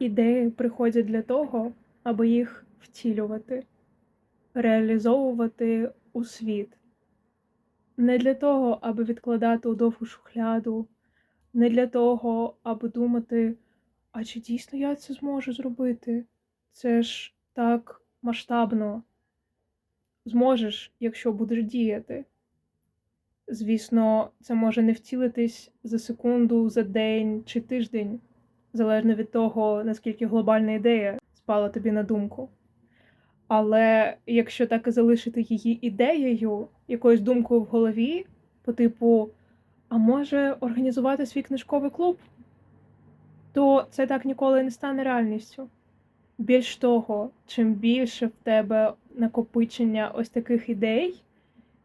Ідеї приходять для того, аби їх втілювати, реалізовувати у світ. Не для того, аби відкладати у довгу шухляду, не для того, аби думати, а чи дійсно я це зможу зробити? Це ж так масштабно. Зможеш, якщо будеш діяти. Звісно, це може не втілитись за секунду, за день чи тиждень, залежно від того, наскільки глобальна ідея спала тобі на думку. Але якщо так і залишити її ідеєю, якоюсь думкою в голові, по типу, а може організувати свій книжковий клуб, то це так ніколи не стане реальністю. Більш того, чим більше в тебе накопичення ось таких ідей,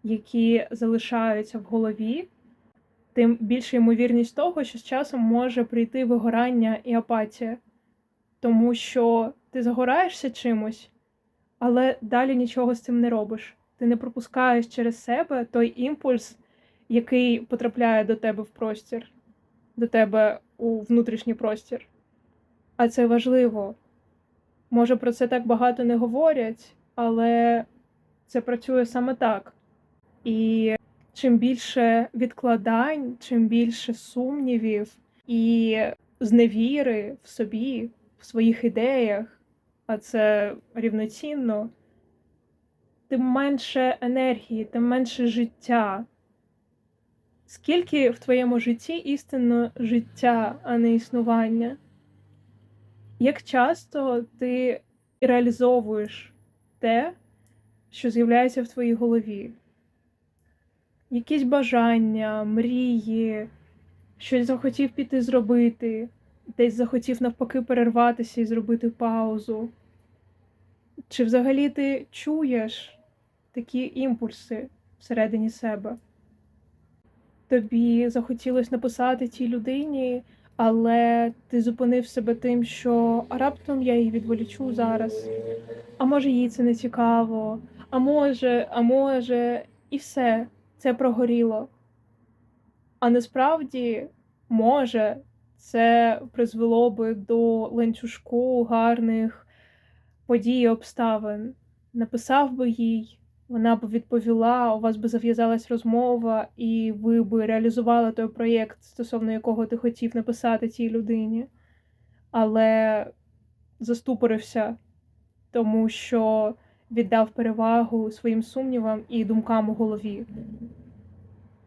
які залишаються в голові, тим більша ймовірність того, що з часом може прийти вигорання і апатія. Тому що ти загораєшся чимось, але далі нічого з цим не робиш. Ти не пропускаєш через себе той імпульс, який потрапляє до тебе в простір, до тебе у внутрішній простір. А це важливо. Може, про це так багато не говорять, але це працює саме так. І чим більше відкладань, чим більше сумнівів і зневіри в собі, в своїх ідеях, а це рівноцінно, тим менше енергії, тим менше життя. Скільки в твоєму житті істинно життя, а не існування? Як часто ти реалізовуєш те, що з'являється в твоїй голові? Якісь бажання, мрії, щось захотів піти зробити, десь захотів навпаки перерватися і зробити паузу? Чи взагалі ти чуєш такі імпульси всередині себе? Тобі захотілося написати тій людині, але ти зупинив себе тим, що а раптом я її відволічу зараз, а може їй це не цікаво, а може, а може, і все, це прогоріло. А насправді, може, це призвело би до ланцюжку гарних подій і обставин. Написав би їй, вона б відповіла, у вас би зав'язалась розмова, і ви б реалізували той проєкт, стосовно якого ти хотів написати тій людині, але заступорився, тому що віддав перевагу своїм сумнівам і думкам у голові.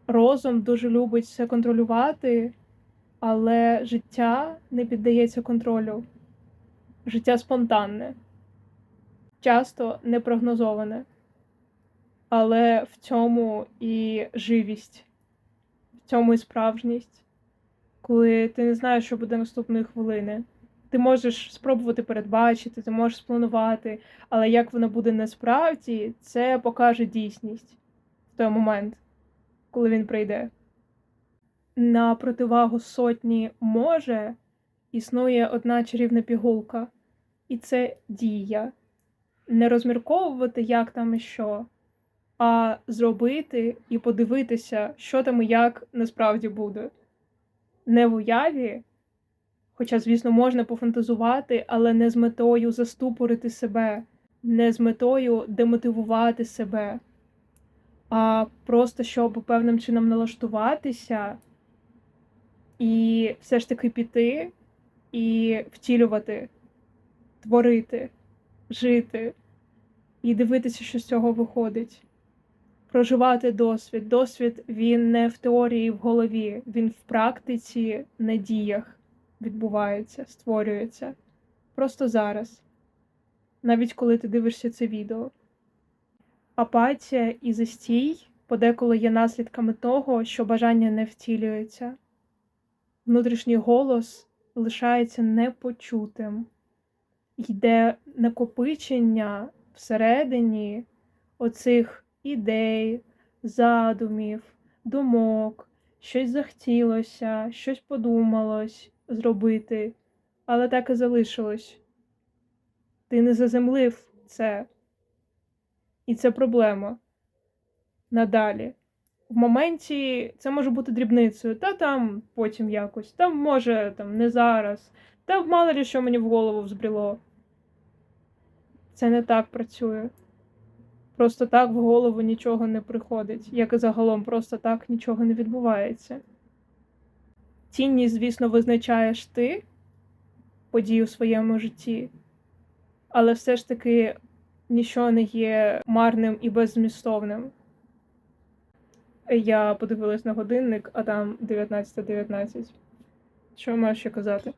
Розум дуже любить все контролювати, але життя не піддається контролю. Життя спонтанне, часто непрогнозоване. Але в цьому і живість, в цьому і справжність, коли ти не знаєш, що буде наступної хвилини. Ти можеш спробувати передбачити, ти можеш спланувати, але як воно буде насправді, це покаже дійсність в той момент, коли він прийде. На противагу сотні може існує одна чарівна пігулка, і це дія. Не розмірковувати, як там і що а зробити і подивитися, що там і як насправді буде. Не в уяві, хоча, звісно, можна пофантазувати, але не з метою заступорити себе, не з метою демотивувати себе, а просто щоб певним чином налаштуватися і все ж таки піти і втілювати, творити, жити і дивитися, що з цього виходить проживати досвід. Досвід він не в теорії в голові, він в практиці, на діях відбувається, створюється. Просто зараз, навіть коли ти дивишся це відео. Апатія і застій подеколи є наслідками того, що бажання не втілюється. Внутрішній голос лишається непочутим, йде накопичення всередині оцих ідей, задумів, думок, щось захотілося, щось подумалось зробити, але так і залишилось. Ти не заземлив це, і це проблема надалі. В моменті це може бути дрібницею, та там потім якось, там може там не зараз, Та мало ли що мені в голову взбріло. Це не так працює. Просто так в голову нічого не приходить, як і загалом просто так нічого не відбувається. Цінність, звісно, визначаєш ти подію в своєму житті, але все ж таки нічого не є марним і беззмістовним. Я подивилась на годинник, а там 19.19. Що маю ще казати?